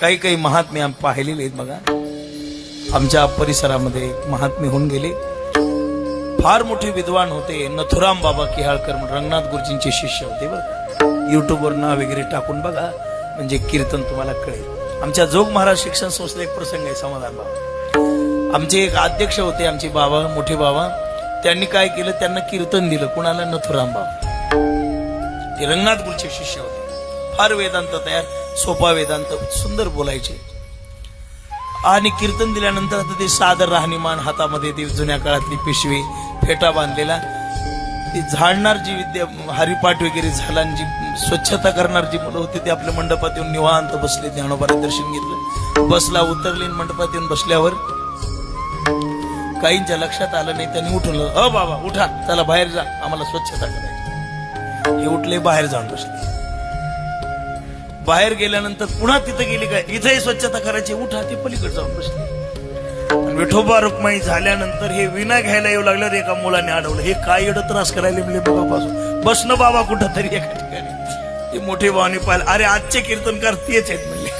काही काही महात्मे आम्ही पाहिलेले आहेत बघा. आमच्या परिसरामध्ये महात्मे होऊन गेले. फार मोठे विद्वान होते. नथुराम बाबा किहाळकर म्हणून रंगनाथ गुरुजींचे शिष्य होते बघा. युट्यूबवर नाव वगैरे टाकून बघा. म्हणजे कीर्तन तुम्हाला कळेल. आमच्या जोग महाराज शिक्षण संस्थेला एक प्रसंग आहे समाधान बाबा. आमचे एक अध्यक्ष होते आमचे बाबा मोठे बाबा. त्यांनी काय केलं? त्यांना कीर्तन दिलं. कुणाला? नथुराम बाबा. ते रंगनाथ गुरुचे शिष्य होते. फार वेदांत तयार. सोपा वेदांत सुंदर बोलायचे. आणि कीर्तन दिल्यानंतर आता ते सादर राहणीमान हातामध्ये ती जुन्या काळातली पिशवी फेटा बांधलेला ती झाडणार जी विद्या हरिपाठ वगैरे झाला जी स्वच्छता करणार जी मुलं होती ते आपल्या मंडपात येऊन निवांत बसले ज्ञानोबाला दर्शन घेतलं. बसला उतरली मंडपात येऊन बसल्यावर काहींच्या लक्षात आलं नाही त्यांनी उठून अ बाबा उठा चला बाहेर जा आम्हाला स्वच्छता करायची. हे उठले बाहेर जाऊन बसले. बाहेर गेल्यानंतर पुन्हा तिथं गेली काय? इथेही स्वच्छता करायची उठा ते पलीकडे जाऊन बसले. विठोबा रुक्माई झाल्यानंतर हे विना घ्यायला येऊ लागलं रे एका मुलाने अडवलं. हे काय एवढं त्रास करायला मिळले बाबापासून? बसणं बाबा कुठं तरी एका ठिकाणी. ते मोठे भावाने पाहिलं. अरे आजचे कीर्तनकार तेच आहेत म्हणले.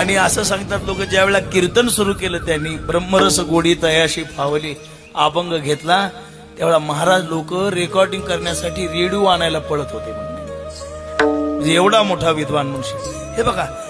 आणि असं सांगतात लोक ज्यावेळेला कीर्तन सुरू केलं त्यांनी ब्रह्मरस गोडी तयाशी फावली अभंग घेतला त्यावेळेला महाराज लोक रेकॉर्डिंग करण्यासाठी रेडिओ आणायला पळत होते म्हणजे एवढा मोठा विद्वान मनुष्य हे बघा